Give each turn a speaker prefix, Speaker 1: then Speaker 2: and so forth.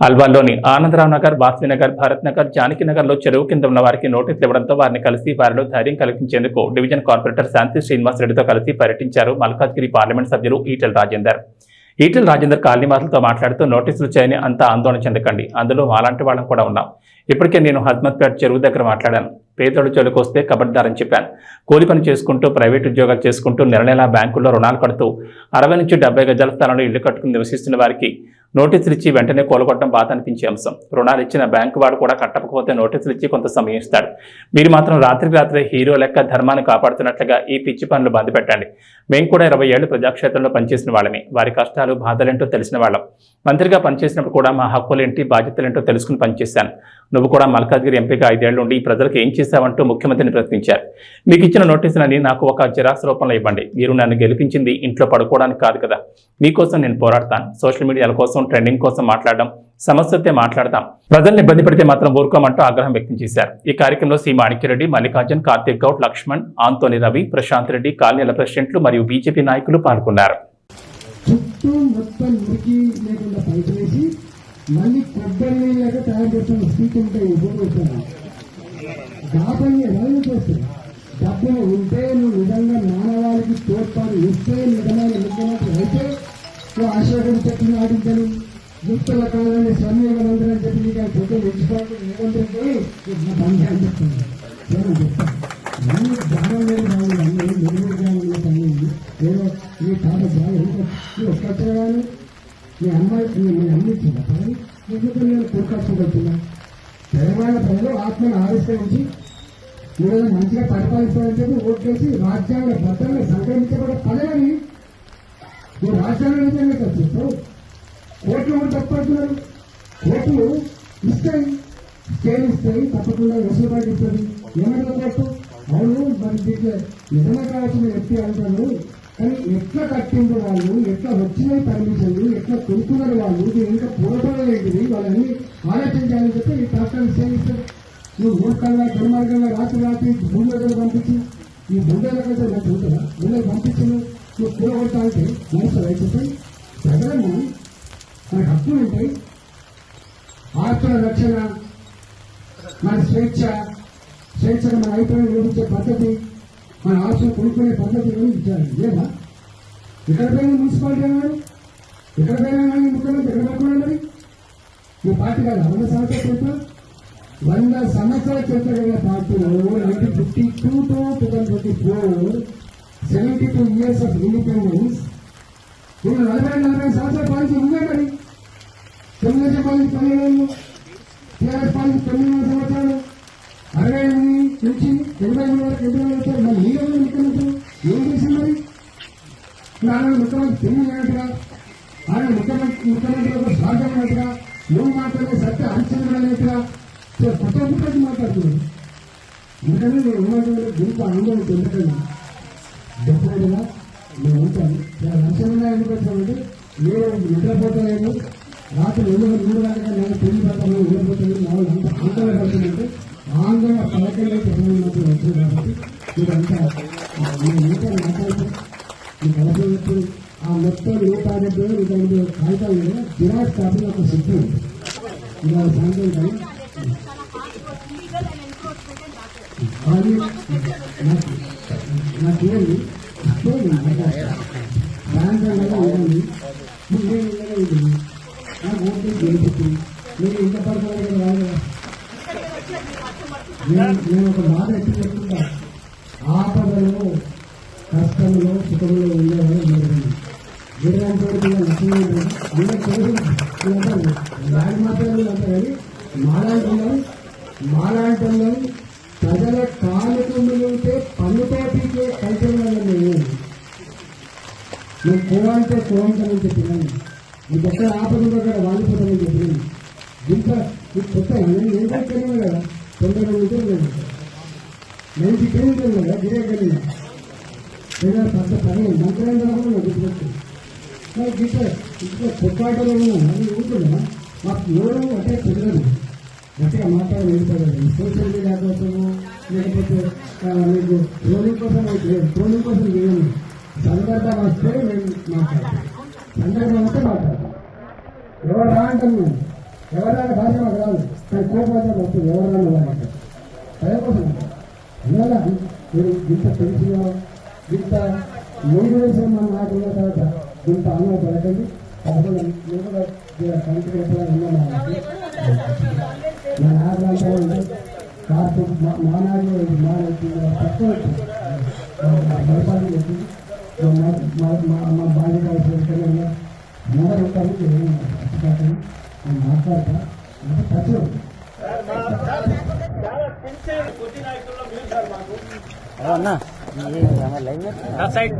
Speaker 1: అల్వాల్లోని ఆనందరావు నగర్ వాస్వి నగర్ భారత్ నగర్ జానకి నగర్లో చెరువు కింద ఉన్న వారికి నోటీసులు ఇవ్వడంతో వారిని కలిసి వారిలో ధైర్యం కలిగించేందుకు డివిజన్ కార్పొరేటర్ శాంతి శ్రీనివాస్ రెడ్డితో కలిసి పర్యటించారు మల్కాజ్గిరి పార్లమెంట్ సభ్యులు ఈటెల రాజేందర్. ఈటెల రాజేందర్ కాలనీవాసులతో మాట్లాడుతూ నోటీసులు చేయని అంత ఆందోళన చెందకండి. అందులో మాలాంటి వాళ్ళం కూడా ఉన్నాం. ఇప్పటికే నేను హజ్మత్పేట చెరువు దగ్గర మాట్లాడాను. పేదోడు చెలుకు వస్తే కబడ్దారని చెప్పాను. కూలి పని చేసుకుంటూ ప్రైవేట్ ఉద్యోగాలు చేసుకుంటూ నెల నెలా బ్యాంకుల్లో రుణాలు కడుతూ అరవై నుంచి డెబ్బై గజాల స్థలంలో ఇల్లు కట్టుకుని నివసిస్తున్న వారికి నోటీసులు ఇచ్చి వెంటనే కూలగొట్టడం బాధ అనిపించే అంశం. రుణాలు ఇచ్చిన బ్యాంకు వాడు కూడా కట్టకపోతే నోటీసులు ఇచ్చి కొంత సమయం ఇస్తాడు. మీరు మాత్రం రాత్రికి రాత్రి హీరో లెక్క ధర్మాన్ని కాపాడుతున్నట్లుగా ఈ పిచ్చి పనులు బంద్ పెట్టండి. మేము కూడా ఇరవై ఏళ్ళు ప్రజాక్షేత్రంలో పనిచేసిన వాళ్ళమే. వారి కష్టాలు బాధలేంటో తెలిసిన వాళ్ళం. మంత్రిగా పనిచేసినప్పుడు కూడా మా హక్కులేంటి బాధ్యతలేంటో తెలుసుకుని పనిచేశాను. నువ్వు కూడా మల్కాజ్గిరి ఎంపీగా ఐదేళ్ళు ఉండి ఈ ప్రజలకు ఏం చేశావంటూ ముఖ్యమంత్రిని ప్రశ్నించారు. మీకు ఇచ్చిన నోటీసులని నాకు ఒక జిరాక్స్ రూపంలో ఇవ్వండి. మీరు నన్ను గెలిపించింది ఇంట్లో పడుకోవడానికి కాదు కదా. మీకోసం నేను పోరాడతాను. సోషల్ మీడియాల కోసం ట్రెండింగ్ కోసం మాట్లాడడం సమస్యతే మాట్లాడతాం. ప్రజల్ని ఇబ్బంది పెడితే మాత్రం ఊరుకోమంటూ ఆగ్రహం వ్యక్తం చేశారు. ఈ కార్యక్రమంలో సి మాణిక్యరెడ్డి మల్లికార్జున్ కార్తీక్ గౌడ్ లక్ష్మణ్ ఆంతోని రవి ప్రశాంత్ రెడ్డి కాలనీల ప్రెసిడెంట్లు మరియు బీజేపీ నాయకులు పాల్గొన్నారు.
Speaker 2: మళ్ళీ కొబ్బరి నీళ్ళగా తయారు చేస్తాను స్థితి ఉంటే ఉపయోగిస్తాను దాపని ఎవరు చేస్తుంది డబ్బులు ఉంటే నువ్వు నిజంగా మానవాళికి తోడ్పాటు ఇస్తే నిజమైన ముఖ్యమంత్రి అయితే నువ్వు ఆశీర్వాదం చెప్పి నాటించని యుక్తుల కాలని స్వర్ణీయమంత్రి అని చెప్పి నీకు ఫోటో తెచ్చుకోవాలి. నిరంతరం నా బంధు అని చెప్తుంది నేను చెప్తాను. అన్ని జ్ఞానం లేని రావాలి అన్ని నిర్మూల జ్ఞానం పని ఏదో ఈ తాత బాగా ఒక్కటే కానీ మీ అమ్మాయి మీ అమ్మ ఇచ్చిందా ఎందుకు నేను కొడుకొచ్చుకుంటున్నా తెలంగాణ ప్రజలు ఆత్మను ఆవిష్కరించి ఈరోజు మంచిగా పరిపాలిస్తారని చెప్పి ఓట్లేసి రాజ్యాంగ భద్రతను సంక్రమించబడే పదవిని నువ్వు రాజ్యాంగ నిజంగా చెప్తావు కోర్టులు కూడా తప్పడుతున్నారు? కోర్టులు ఇస్తాయి. స్టేలు ఇస్తాయి తప్పకుండా వెసులుబాటు ఇస్తుంది. ఏమైనా కోర్టు అవును మరి దీంట్లో నిజంగా కావాల్సిన వ్యక్తి అంటారు. కానీ ఎట్లా కట్టింది వాళ్ళు? ఎట్లా వచ్చినాయి పర్మిషన్లు ఎట్లా కొడుతున్నారు వాళ్ళు ఇది ఇంకా పూర్వపడలేదు వాళ్ళని ఆలోచించాలని చెప్పి ఈ ట్రాక్టర్ సేవిస్తారు. నువ్వు మూర్ఖంగా దుర్మార్గంగా రాత్రి రాత్రి భూమి పంపించి ఈ బుండెల కంటే నాకు ఉంటుందా బుండెలు పంపించి నువ్వు కూడగొడతా అంటే మనసు రైతుపై ప్రజలను మనకు హక్కులు ఉంటాయి. ఆత్మ రక్షణ మన స్వేచ్ఛ స్వేచ్ఛను మన అభిప్రాయం నిరూపించే పద్ధతి మన ఆశలు కొనుక్కునే పద్ధతి నిరూపించాలి లేదా? ఇక్కడ పోయిన మున్సిపాలిటీ అన్నారు ఎక్కడ పోయినా ముఖ్యమంత్రి ఎక్కడ పడుకున్నాడు మరి ఈ పార్టీ కాదు వంద సంవత్సరాల క్రితం వంద సంవత్సరాల చరిత్ర కలిగిన పార్టీలో nineteen fifty two to two thousand twenty four seventy two years of independence నేను నలభై నలభై సంవత్సరాల పాలించి ఉందే మరి తెలుగుదేశం పాలించి పన్నెండు టీఆర్ఎస్ పాలించి తొమ్మిది సంవత్సరాలు అరవై ఎనిమిది నుంచి ఎనభై మూడు వరకు ఎనిమిది వందల వచ్చారు మరి ఈ రోజు ముఖ్యమంత్రి ఏం చేసింది మరి? నాలుగు ముఖ్యమంత్రి తెలియనట్టుగా ముఖ్యమంత్రులకు నువ్వు మాట్లాడే సత్య హరిచంద్రుడైనట్టుగా కొత్త ముఖ్యమంత్రి మాట్లాడుతున్నాను ఎందుకంటే నేను ఏమంటున్నాను దీంతో ఆందోళన చెందకండి డెఫినెట్గా నేను ఉంటాను. చాలా లక్ష్యంగా ఎందుకు వచ్చామంటే నేను నిద్రపోతలేను రాత్రి రెండు మూడు గంటల నేను తిరిగి పెడతాను నిద్రపోతాను నా వాళ్ళు అంత ఆందోళన పడుతుందంటే ఆందోళన పడకండి చెప్పినట్టు వచ్చింది కాబట్టి మీరంతా నేను ఇంకా మాట్లాడుతూ మీకు అవసరం ఆ మొత్తం నూట యాభై పేరు నూట ఎనభై కాగితాలు మీద జిరాక్స్ కాపీ ఒక సిద్ధి ఉంది. ఇలా సాయంత్రం కానీ నాకు నాకేంది అప్పుడు సాయంత్రం ఇవ్వండి ముందే ఇళ్ళగా నాకు మీరు ఇంత పడతారు రాదు నేను ఒక చెప్తుంటా. ఆపదలో కష్టంలో సుఖంలో ఉండేవాళ్ళు మీరు వీరాంతో లక్ష్మీ అందరూ తెలుసు దాని మాత్రమే కానీ మాలాంటి మాలాంటి ప్రజల కాలుకు మిగిలితే పన్నుతో పీకే కల్చర్ వల్ల మేము నువ్వు కోవంటే కోవంతని చెప్పినాను నీకు ఎక్కడ ఆపద దగ్గర చెప్పినాను ఇంత కొత్త నేను ఏం కదా తొందరగా లేదు నైన్టీ కదా గిరేకెళ్ళిన లేదా పెద్ద పని మంత్రాలు కూడా గుర్తుపెట్టు మరి పొట్టాటలో ఉన్నాను అది మాకు ఎవరు అంటే పిల్లలు గట్టిగా మాట్లాడి వెళ్ళిపోయాడు సోషల్ మీడియా కోసము లేకపోతే మీకు ట్రోలింగ్ కోసం ట్రోలింగ్ కోసం చేయను. సందర్భం వస్తే మేము మాట్లాడతాం సందర్భం వస్తే మాట్లాడతాం ఎవరు రా అంటాం మేము ఎవరైనా భాష మాకు రాదు. కానీ కోపం వస్తుంది ఎవరు ఎవరైనా వాళ్ళంటే అదే కోసం ఇవాళ మీరు ఇంత తెలిసినో ఇంత మోటివేషన్ మన నాయకుల తర్వాత ఇంత అన్నం పడకండి. తప్పకుండా మీరు కూడా కంటికి ఎప్పుడైనా ఉన్నామా మా నాయకులు అంటే కార్పు మా మా నాయకులు మా తక్కువ పరిపాలన వచ్చింది మా మా మా బాధ్యత ఉన్నా అందరూ ఉంటారు. నేను మాట్లాడతా. అంటే తక్కువ
Speaker 3: అన్న లైవ్ లైవ్